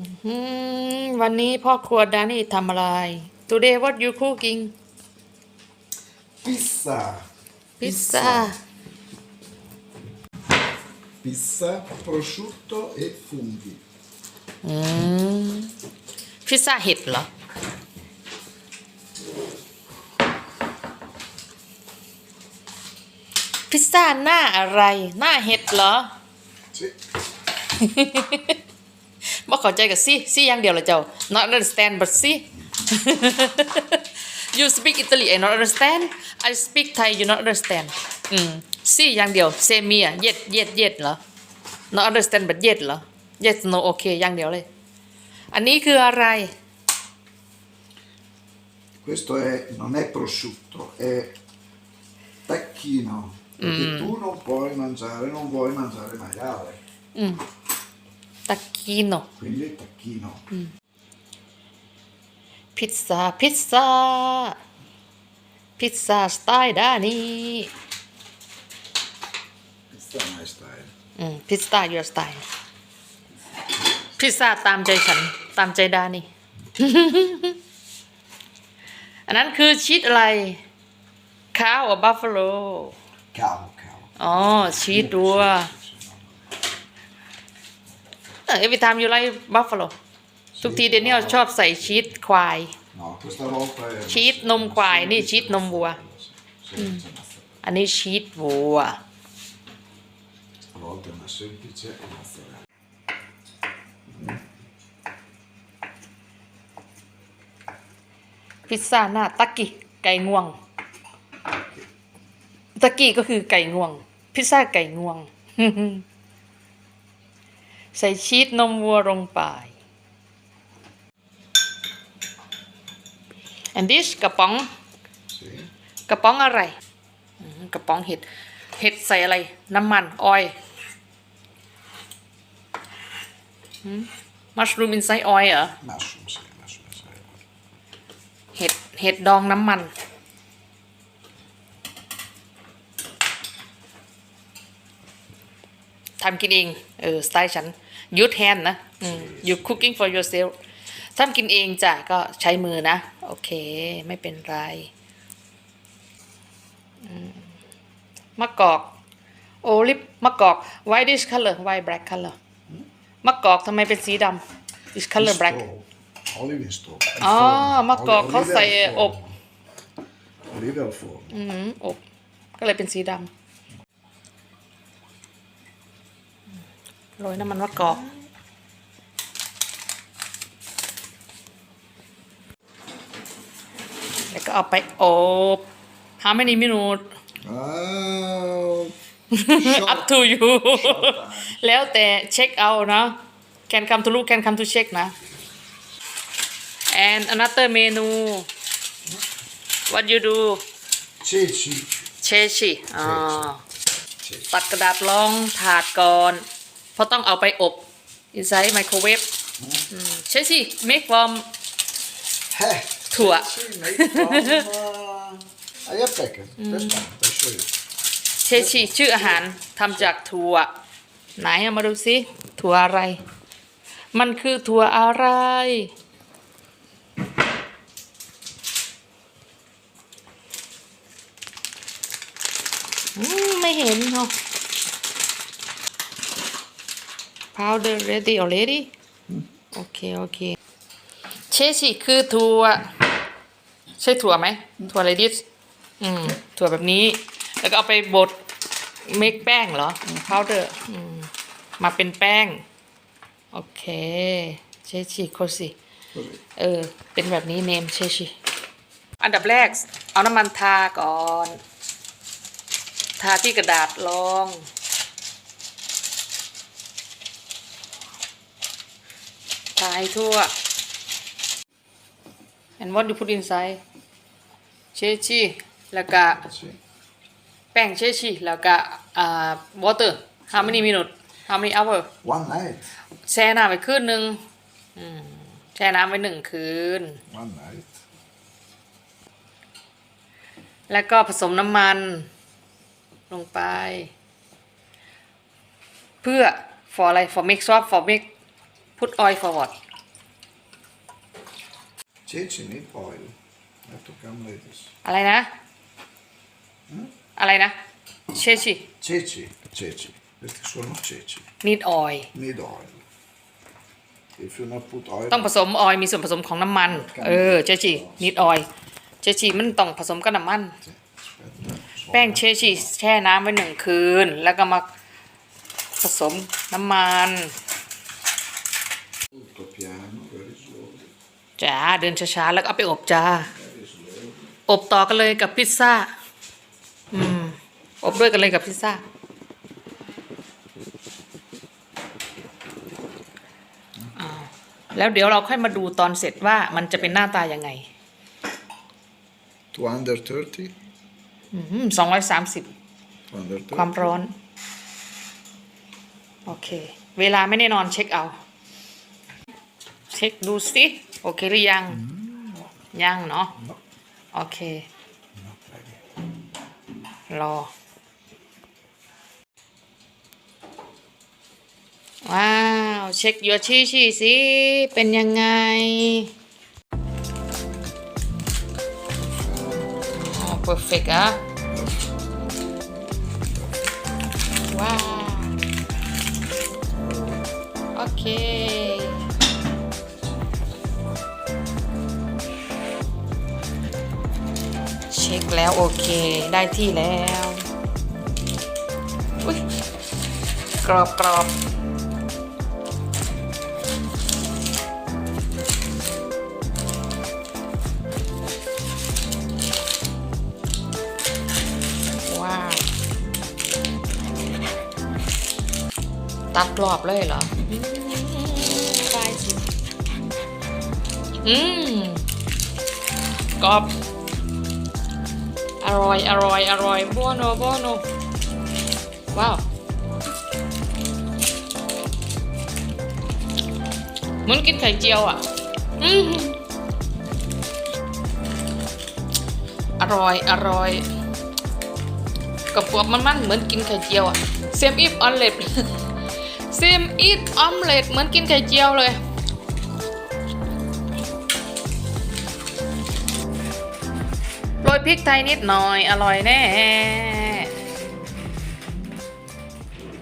อืมวันนี้พ่อครัวดานี่ทำอะไร Today what you cooking Pizza. Pizza Pizza, prosciutto e funghi. อืมพิซซ่าเห็ดเหรอ พิซซ่าหน้าอะไร หน้าเห็ดเหรอ Sì. บ่เข้าใจกับซี่ซี่อย่างเดียวละเจ้า not understand but ซี่ you speak Italy I not understand I speak Thai you not understand อืมซี่อย่างเดียว เซมีอะ yes yes yes เหรอ not understand but yes เหรอ yes no okay อย่างเดียวเลย อันนี้คืออะไร Questo è, non è prosciutto, è tacchino. Perché tu non puoi mangiare, non vuoi mangiare maiale. ตะกีโน Quindi è tacchino. พิซซ่าพิซซ่าพิซซ่าสไตล์ด้านนี้ Questa è my style. อืมพิซซ่า your style พิซซ่าตามใจฉัน ตามใจดานี่ อันนั้นคือชีสอะไรข้าวบัฟฟาโล Cow, cow. อ๋อชีสตัวเออ every time you like buffalo ทุกทีเดนนี่ชอบใส่ชีสควาย No, questa volta è... ชีสนมควายนี่ชีสนมวัว Sì, c'è mozzarella. อันนี้ชีสวัว Stavolta è una semplice mozzarella. พิซซ่าหน้าตักกี้ไก่งวงตักกี้ก็คือไก่งวง พิซซ่าไก่งวง ใส่ชีสนมวัวลงไป and this กระป๋อง Sì. กระป๋องอะไรอืมกระป๋องเห็ด เห็ดใส่อะไร น้ำมัน ออยมัชรูมอินไซออยเหรอ Mushroom, sì, mushroom, sì. เห็ด เห็ดดองน้ำมัน ทำกินเอง เออ สไตล์ฉันยูทแฮนนะอืม you cooking for yourself ทำกินเองจ้ะ ก็ใช้มือนะ โอเค ไม่เป็นไรอืมมะกอก โอลิฟมะกอก why this color why black color มะกอกทำไมเป็นสีดำ this color black Stove. Olive in stove. Al อ๋อ forno. มะกอก Oli- เขา olive ใส่ al อ forno. บ Olive al forno. อืมอบ ก็เลยเป็นสีดำ โรยน้ำมันมะกอกแล้วก็เอาไปอบ how many minutes Ah, up to you แล้วแต่เช็คเอาเนาะ can come to look can come to check นะ and another menu what you do ceci. เชชิอ๋อ Ceci. ตัดกระดาษรองถาดก่อนเพ ราะต้องเอาไปอบ inside microwave อืมเชชิ make from Eh, ถั่ว sì, make from... Uh, I have taken. Aspetta, per show you. เชชิชื่ออาหารทำจากถั่ว ไหนเอามาดูสิถั่วอะไร มันคือถั่วอะไร อืม ไม่เห็นเหรอ powder ready already โอเคโอเคเชชิคือถั่วใช่ถั่วไหมถั่วอะไรดิสอืมถั่วแบบนี้ แล้วก็เอาไปบดเมคแป้งเหรอพาวเดอร์มาเป็นแป้ง โอเคเชชิโคสิ Così. เออ เป็นแบบนี้เนมเชชิอันดับแรก เอาน้ำมันทาก่อน ทาที่กระดาษรอง ทาให้ทั่ว and what you put inside เชชิแล้วก็ Sì. แป้งเชชิแล้วก็อ่า water how many minutes how many hour One night. แช่น้ำไว้คืนหนึ่งอืมแช่น้ำไว้หนึ่งคืน One night. แล้วก็ผสมน้ำมันลงไป เพื่อ for อะไร for make sauce for make put oil for what Ceci need oil. Have to come ladies. อะไรนะ อะไรนะ เชชิ Ceci, ceci. Questi sono ceci. need oil Need oil. If you not put oil, ต้องผสมออยล์มีส่วนผสมของน้ำมัน เออ เชชิ need oil เชชิมันต้องผสมกับน้ำมัน aspetta, so- แป้งเชชิแช่น้ำไว้หนึ่งคืน แล้วก็มาผสมน้ำมัน จ้าเดินช้าๆแล้วก็เอาไปอบจ้า Very slowly. อบต่อกันเลยกับพิซซ่า อืม อบด้วยกันเลยกับพิซซ่าอ่า แล้วเดี๋ยวเราค่อยมาดูตอนเสร็จว่ามันจะเป็นหน้าตายังไง 230? สองร้อยสามสิบ 230? ความร้อน โอเค เวลาไม่แน่นอนเช็คเอาเช็คดูสิโอเคหรือยัง ยังเนาะ No, โอเค not ready. รอ ว้าว เช็คยัวชี้ชี้สิ เป็นยังไงอ๋อ perfect อะว้าว โอเค แล้วโอเคได้ที่แล้วอุ้ยกรอบกรอบว้าว ตัดกรอบเลยเหรออืมได้สิอืมกรอบ อร่อย อร่อย อร่อยบัวโนบัวโนว้าวเหมือนกินไข่เจียวอะ อืมอร่อย อร่อยกระปวบมันมันๆเหมือนกินไข่เจียวอะเซมอีฟออมเล็ตเซมอีฟออมเล็ตเหมือนกินไข่เจียวเลย รยพริกไทยนิดหน่อยอร่อยแน่